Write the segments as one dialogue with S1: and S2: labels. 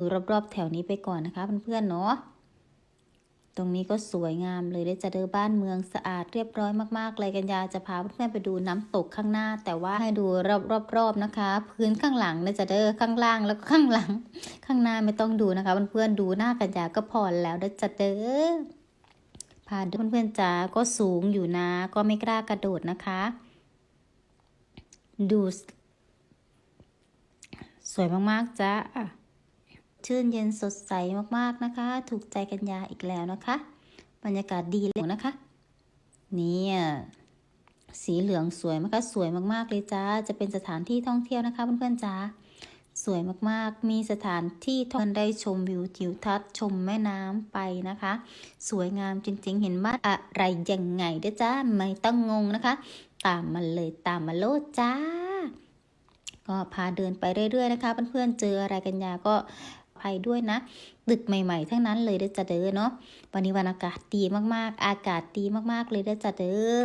S1: ดูรอบๆแถวนี้ไปก่อนนะคะเพื่อนๆเนาะตรงนี้ก็สวยงามเลยได้จะเดินบ้านเมืองสะอาดเรียบร้อยมากๆเลยกันยาจะพาเพื่อนๆไปดูน้ำตกข้างหน้า แต่ว่าให้ดูรอบๆนะคะ พื้นข้างหลังเนี่ยจะเดินข้างล่างแล้วก็ข้างหลัง ข้างหน้าไม่ต้องดูนะคะเพื่อนๆดูหน้ากันยาก็พอแล้วได้จะเดินพาเพื่อนๆจ๋าก็สูงอยู่นะ ก็ไม่กล้ากระโดดนะคะ ดู สวยมากๆจ้า ชื่นเย็นสดใสมากๆนะคะ ถูกใจกันยาอีกแล้วนะคะ บรรยากาศดีเลยนะคะเนี่ยสีเหลืองสวยมากสวยมากๆเลยจ้า จะเป็นสถานที่ท่องเที่ยวนะคะเพื่อนๆจ้า สวยมากๆ มีสถานที่ท่องได้ชมวิวทิวทัศน์ชมแม่น้ำไปนะคะ สวยงามจริงๆ เห็นบ้านอะไรยังไงเด้อจ้า ไม่ต้องงงนะคะ ตามมาเลยตามมาโลดจ้า ก็พาเดินไปเรื่อยๆนะคะเพื่อนๆเจออะไรกันยาก็ ภัยด้วยนะ ตึกใหม่ ๆ ทั้งนั้นเลยเด้อจ้าเด้อเนาะวันนี้วันอากาศดีมากๆ อากาศดีมากๆเลยเด้อจ้าเด้อ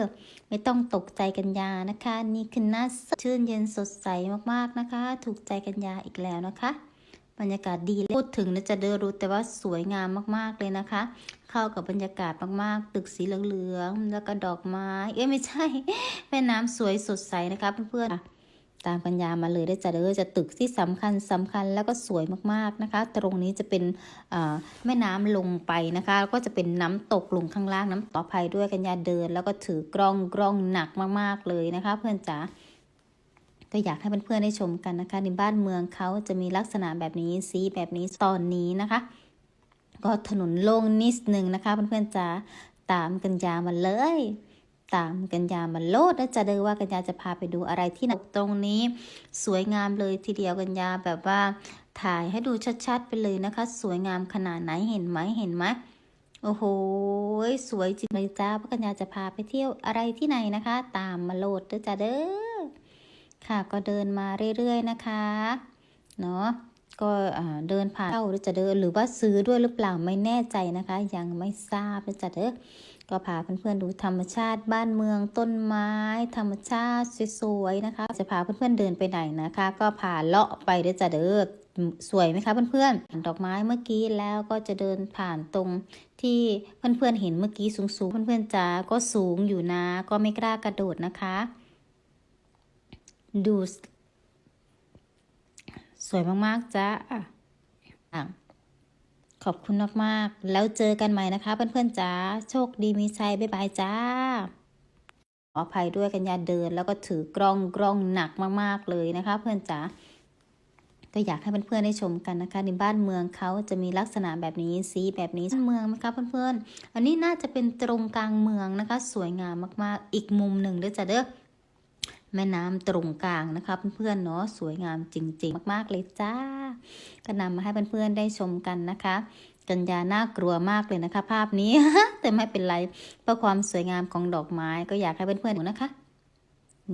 S1: ไม่ต้องตกใจกันยานะคะ นี่คือหน้าชื่นเย็นสดใสมากๆนะคะ ถูกใจกันยาอีกแล้วนะคะบรรยากาศดีเลยพูดถึงนะจะเดินรู้แต่ว่าสวยงามมากๆเลยนะคะ เข้ากับบรรยากาศมากๆ ตึกสีเหลืองๆแล้วก็ดอกไม้ เอ้ยไม่ใช่แม่น้ำสวยสดใสนะคะเพื่อนๆ ตามปัญญามาเลยได้จะเด้อจะตึกที่สำคัญสำคัญแล้วก็สวยมากๆนะคะ ตรงนี้จะเป็นแม่น้ำลงไปนะคะแล้วก็จะเป็นน้ำตกลงข้างล่างน้ำต่อภัยด้วยกัญญาเดิน แล้วก็ถือกล้องกล้องหนักมากๆเลยนะคะ เพื่อนจ๋าก็อยากให้เพื่อนๆได้ชมกันนะคะในบ้านเมืองเขาจะมีลักษณะแบบนี้สีแบบนี้ตอนนี้นะคะ ก็ถนนโล่งนิดนึงนะคะเพื่อนๆจ๋าตามกัญญามาเลย ตามกัญญามาโลดนะจะเดินว่ากัญญาจะพาไปดูอะไรที่ตรงนี้ สวยงามเลยทีเดียวกัญญาแบบว่าถ่ายให้ดูชัดๆไปเลยนะคะ สวยงามขนาดไหนเห็นไหมเห็นไหมโอ้โห สวยจริงเลยจ้าพกัญญาจะพาไปเที่ยวอะไรที่ไหนนะคะ ตามมาโลดด้วจ้าเด้อค่ะก็เดินมาเรื่อยๆนะคะ เนาะ ก็เดินผ่านเข้าหรือจะเดินหรือว่าซื้อด้วยหรือเปล่าไม่แน่ใจนะคะ ยังไม่ทราบนะจ๊ะเด้อก็พาเพื่อนๆดูธรรมชาติบ้านเมืองต้นไม้ ธรรมชาติสวยๆนะคะ จะพาเพื่อนๆเดินไปไหนนะคะ ก็พาเลาะไปเด้อจ้ะเด้อสวยไหมคะเพื่อนๆดอกไม้เมื่อกี้แล้วก็จะเดินผ่านตรงที่เพื่อนๆเห็นเมื่อกี้สูงๆเพื่อนๆจ๋าก็สูงอยู่นะ ก็ไม่กล้ากระโดดนะคะ ดู สวยมากๆจ้าขอบคุณมากๆ แล้วเจอกันใหม่นะคะเพื่อนๆจ้าโชคดีมีชัยบ๊ายบายจ้าขออภัยด้วยกันยาเดิน แล้วก็ถือกล้องกล้องหนักมากๆเลยนะคะ เพื่อนจ๋าก็อยากให้เพื่อนๆได้ชมกันนะคะ ในบ้านเมืองเขาจะมีลักษณะแบบนี้สีแบบนี้เมืองไหมคะเพื่อนๆ อันนี้น่าจะเป็นตรงกลางเมืองนะคะ สวยงามมากๆ อีกมุมหนึ่งด้วยจ้ะเด้อ แม่น้ำตรงกลางนะคะ เพื่อนๆเนาะสวยงามจริง ๆ มากๆเลยจ้า ก็นำมาให้เพื่อนๆได้ชมกันนะคะกัญญาน่ากลัวมากเลยนะคะ ภาพนี้ แต่ไม่เป็นไรเพื่อความสวยงามของดอกไม้ก็อยากให้เพื่อนๆดูนะคะ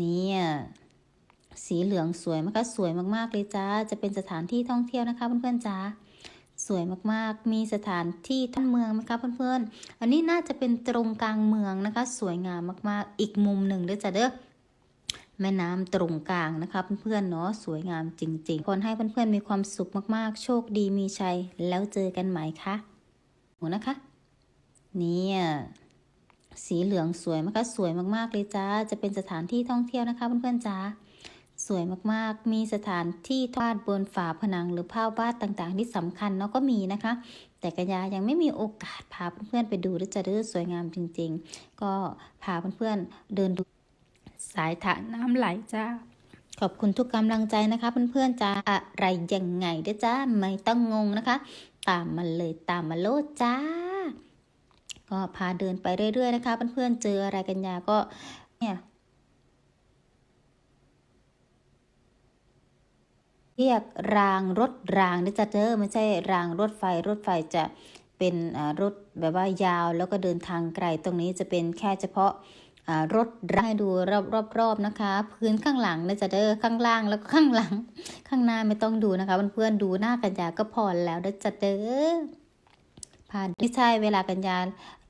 S1: นี่สีเหลืองสวยมากสวยมากๆเลยจ้า จะเป็นสถานที่ท่องเที่ยวนะคะ เพื่อนๆจ้าสวยมากๆ มีสถานที่ท่องเมืองไหมคะเพื่อนๆ อันนี้น่าจะเป็นตรงกลางเมืองนะคะ สวยงามมากๆ อีกมุมหนึ่งด้วยจ้ะเด้อ แม่น้ำตรงกลางนะคะเพื่อนๆเนาะสวยงามจริงๆคนให้เพื่อนๆมีความสุขมากๆ โชคดีมีชัย แล้วเจอกันใหม่ค่ะหนูนะคะนี่สีเหลืองสวยมากสวยมากๆเลยจ้า จะเป็นสถานที่ท่องเที่ยวนะคะเพื่อนๆจ้าสวยมากๆ มีสถานที่ทอดบนฝาผนังหรือผ้าบ้านต่างๆ ที่สำคัญเนาะก็มีนะคะ แต่กัญญายังไม่มีโอกาสพาเพื่อนๆไปดูและจะเด้อสวยงามจริง ๆ ก็พาเพื่อนๆเดินดู สายถานน้ำไหลจ้าขอบคุณทุกกำลังใจนะคะ เพื่อนๆจ้าอะไรยังไงเด้จ้าไม่ต้องงงนะคะ ตามมาเลยตามมาโลดจ้า ก็พาเดินไปเรื่อยๆนะคะ เพื่อนๆเจออะไรกันยาก็เนี่ยเรียกรางรถรางนะจ๊ะเจอไม่ใช่รางรถไฟรถไฟจะเป็นรถแบบว่ายาวแล้วก็เดินทางไกลตรงนี้จะเป็นแค่เฉพาะ รถให้ดูรอบๆนะคะ พื้นข้างหลังนะจะเด้อข้างล่างแล้วก็ข้างหลัง ข้างหน้าไม่ต้องดูนะคะเพื่อนๆดูหน้ากัญญาก็พอแล้วนะจะเด้อผ่านไม่ใช่เวลากัญญา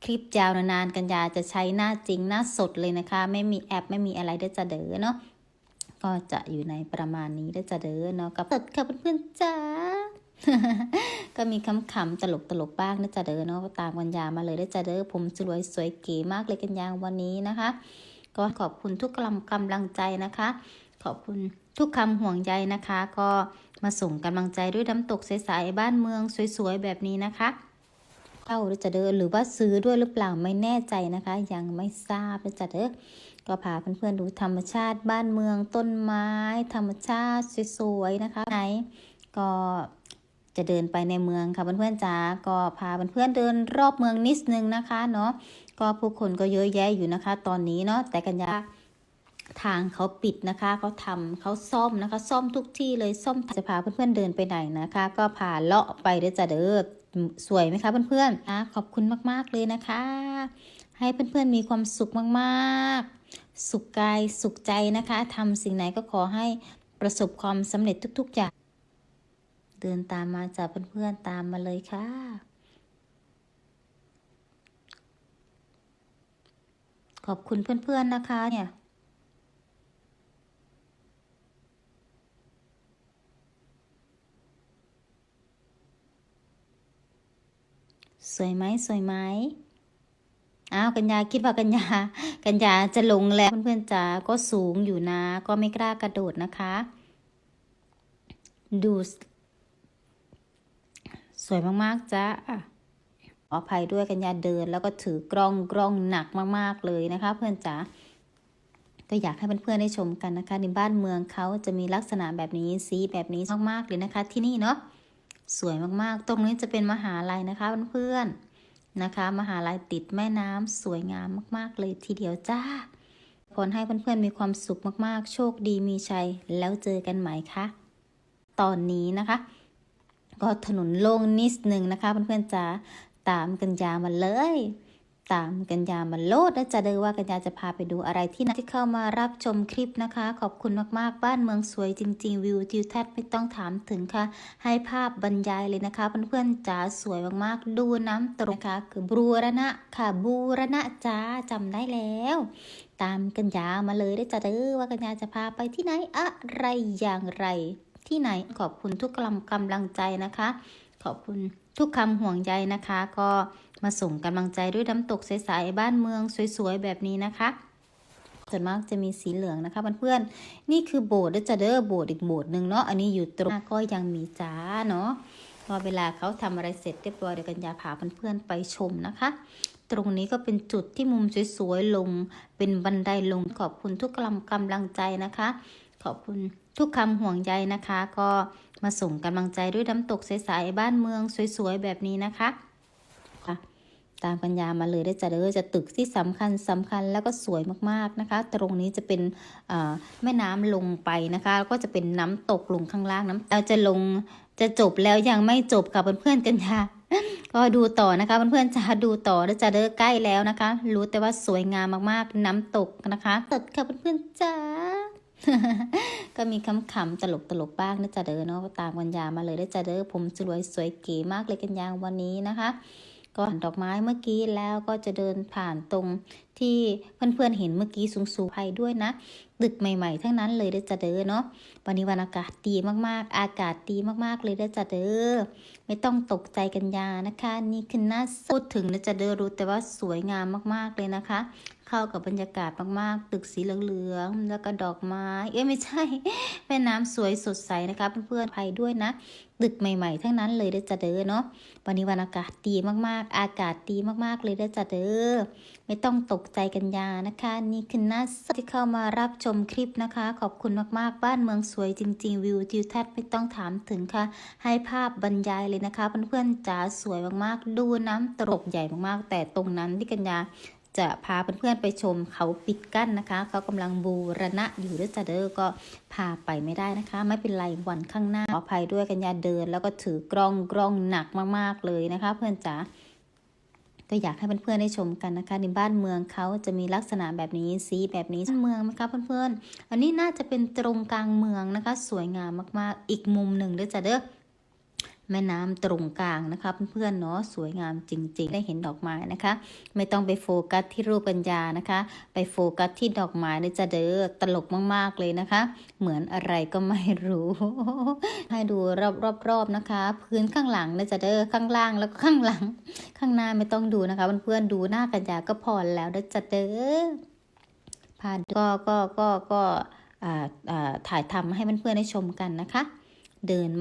S1: คลิปยาวนานๆกัญญาจะใช้หน้าจริงหน้าสดเลยนะคะ ไม่มีแอปไม่มีอะไรได้จะเด้อเนาะก็จะอยู่ในประมาณนี้ได้จะเด้อเนาะกับเปิดค่ะเพื่อนๆจ้า ก็มีคำขำตลกตลกบ้างนะจ๊ะเด้อเนาะตามกัญญามาเลยได้จ๊ะเด้อผมสวยสวยเก๋มากเลยกันยางวันนี้นะคะ ก็ขอบคุณทุกกำลังกำลังใจนะคะ ขอบคุณทุกคำห่วงใยนะคะ ก็มาส่งกำลังใจด้วยน้ำตกใสๆบ้านเมืองสวยๆแบบนี้นะคะเข้าหรือจะเดินหรือว่าซื้อด้วยหรือเปล่าไม่แน่ใจนะคะ ยังไม่ทราบนะจ๊ะเด้อก็พาเพื่อนๆดูธรรมชาติบ้านเมืองต้นไม้ ธรรมชาติสวยๆนะคะไหนก็ จะเดินไปในเมืองค่ะเพื่อนๆจ๋าก็พาเพื่อนๆเดินรอบเมืองนิดนึงนะคะเนาะก็ผู้คนก็เยอะแยะอยู่นะคะ ตอนนี้เนาะแต่กันยาทางเขาปิดนะคะเขาทำเขาซ่อมนะคะ ซ่อมทุกที่เลยซ่อมจะพาเพื่อนๆเดินไปไหนนะคะ ก็พาเลาะไปเด้อจ้ะเด้อสวยไหมคะเพื่อนๆนะขอบคุณมากๆเลยนะคะ ให้เพื่อนๆมีความสุขมากๆ สุขกายสุขใจนะคะทำสิ่งไหนก็ขอให้ประสบความสำเร็จทุก ๆ อย่าง เดินตามมาจากเพื่อนๆตามมาเลยค่ะ ขอบคุณเพื่อนๆนะคะเนี่ยสวยไหมสวยไหมอ้าวกัญญาคิดว่ากัญญากัญญาจะลงแล้วเพื่อนๆจ๋าก็สูงอยู่นะ ก็ไม่กล้ากระโดดนะคะ ดู สวยมากๆจ้าขออภัยด้วยกัญญาเดิน แล้วก็ถือกล้องกล้องหนักมากๆเลยนะคะ เพื่อนจ๋าก็อยากให้เพื่อนๆได้ชมกันนะคะ ในบ้านเมืองเขาจะมีลักษณะแบบนี้สีแบบนี้มากๆเลยนะคะ ที่นี่เนาะสวยมากๆ ตรงนี้จะเป็นมหาลัยนะคะเพื่อนๆนะคะ มหาลัยติดแม่น้ำสวยงามมาก ๆ เลยทีเดียวจ้าพรให้เพื่อนๆมีความสุขมากๆ โชคดีมีชัย แล้วเจอกันใหม่ค่ะ ตอนนี้นะคะ ก็ถนนโล่งนิดนึงนะคะเพื่อนๆจ้าตามกันยามาเลย ตามกันยามาโลดนะจะเด้อว่ากันยาจะพาไปดูอะไรที่ไหนที่เข้ามารับชมคลิปนะคะ ขอบคุณมากๆ บ้านเมืองสวยจริง ๆ วิวทิวทัศน์ไม่ต้องถามถึงค่ะ ให้ภาพบรรยายเลยนะคะเพื่อนๆจ๋าสวยมากๆ ดูน้ำตกนะคะคือบูรณะค่ะบูรณะจ้าจำได้แล้วตามกันยามาเลยได้จะเด้อว่ากันยาจะพาไปที่ไหนอะไรอย่างไร ที่ไหนขอบคุณทุกกำลังกำลังใจนะคะ ขอบคุณทุกคำห่วงใยนะคะ ก็มาส่งกำลังใจด้วยน้ำตกใสๆบ้านเมืองสวยๆแบบนี้นะคะส่วนมากจะมีสีเหลืองนะคะเพื่อนๆนี่คือโบสถ์เด้อจ้ะเด้อโบสถ์อีกโบสถ์หนึ่งเนาะอันนี้อยู่ตรงหน้าก็ยังมีจ้าเนาะพอเวลาเขาทำอะไรเสร็จเรียบร้อยเดี๋ยวกันยาพาเพื่อนๆไปชมนะคะ ตรงนี้ก็เป็นจุดที่มุมสวยๆลง เป็นบันไดลงขอบคุณทุกกำลังกำลังใจนะคะ ขอบคุณทุกคำห่วงใยนะคะ ก็มาส่งกำลังใจด้วยน้ำตกใสๆบ้านเมืองสวยๆแบบนี้นะคะตามปัญญามาเลยได้จะเด้อจะตึกที่สำคัญสำคัญแล้วก็สวยมากๆนะคะ ตรงนี้จะเป็นแม่น้ำลงไปนะคะแล้วก็จะเป็นน้ำตกลงข้างล่างน้ำเราจะลงจะจบแล้วยังไม่จบกับเพื่อนๆกันค่ะก็ดูต่อนะคะเพื่อนๆจะดูต่อแล้วจะเด้อใกล้แล้วนะคะ รู้แต่ว่าสวยงามมากๆน้ำตกนะคะตดค่ะเพื่อนๆจ้า ก็มีคำขำตลกตลกบ้างนะจ๊ะเด้อเนาะตามกัญญามาเลยได้จ๊ะเด้อผมสวยสวยเก๋มากเลยกันยางวันนี้นะคะ ก็หันดอกไม้เมื่อกี้แล้วก็จะเดินผ่านตรง ที่เพื่อนๆเห็นเมื่อกี้สูงๆภัยด้วยนะตึกใหม่ๆ ทั้งนั้นเลยได้จะเด้อเนาะวันนี้วันอากาศดีมากๆ อากาศดีมากๆเลยได้จะเด้อไม่ต้องตกใจกันยานะคะ นี่คือหน้าพูดถึงนะจะเด้อรู้แต่ว่าสวยงามมากๆเลยนะคะ เข้ากับบรรยากาศมากๆ ตึกสีเหลืองๆแล้วก็ดอกไม้เอ้ยไม่ใช่แม่น้ำสวยสดใสนะคะเพื่อนๆภัยด้วยนะตึกใหม่ๆ ทั้งนั้นเลยเด้จะเด้อเนาะวันนี้วันอากาศดีมากๆ อากาศดีมากๆเลยเด้จะเด้อ ไม่ต้องตกใจกันยานะคะ นี่คือหน้าสที่เข้ามารับชมคลิปนะคะ ขอบคุณมากๆ บ้านเมืองสวยจริง ๆ วิวทิวทัศน์ไม่ต้องถามถึงค่ะ ให้ภาพบรรยายเลยนะคะเพื่อนๆจ๋าสวยมากๆ ดูน้ำตกใหญ่มากๆ แต่ตรงนั้นที่กัญญาจะพาเพื่อนๆไปชมเขาปิดกั้นนะคะ เขากำลังบูรณะอยู่ด้วยจ้ะเด้อก็พาไปไม่ได้นะคะ ไม่เป็นไรวันข้างหน้าขออภัยด้วยกันยาเดิน แล้วก็ถือกล้องกล้องหนักมากๆเลยนะคะ เพื่อนจ๋า ก็อยากให้เพื่อนๆได้ชมกันนะคะในบ้านเมืองเขาจะมีลักษณะแบบนี้สีแบบนี้เมืองไหมคะเพื่อนๆ อันนี้น่าจะเป็นตรงกลางเมืองนะคะ สวยงามมากๆ อีกมุมหนึ่งด้วยจ้ะเด้อ แม่น้ำตรงกลางนะคะ เพื่อนๆเนาะสวยงามจริง ๆ ได้เห็นดอกไม้นะคะ ไม่ต้องไปโฟกัสที่รูปกัญญานะคะ ไปโฟกัสที่ดอกไม้นี่จะเด้อตลกมากๆเลยนะคะ เหมือนอะไรก็ไม่รู้ ให้ดูรอบๆนะคะ พื้นข้างหลังนะจะเด้อข้างล่างแล้วก็ข้างหลัง ข้างหน้าไม่ต้องดูนะคะเพื่อนๆดูหน้ากัญญาก็พอแล้วนะจะเด้อพาก็ก็ก็ก็อ่าอ่าถ่ายทำให้เพื่อนๆได้ชมกันนะคะ เดินมา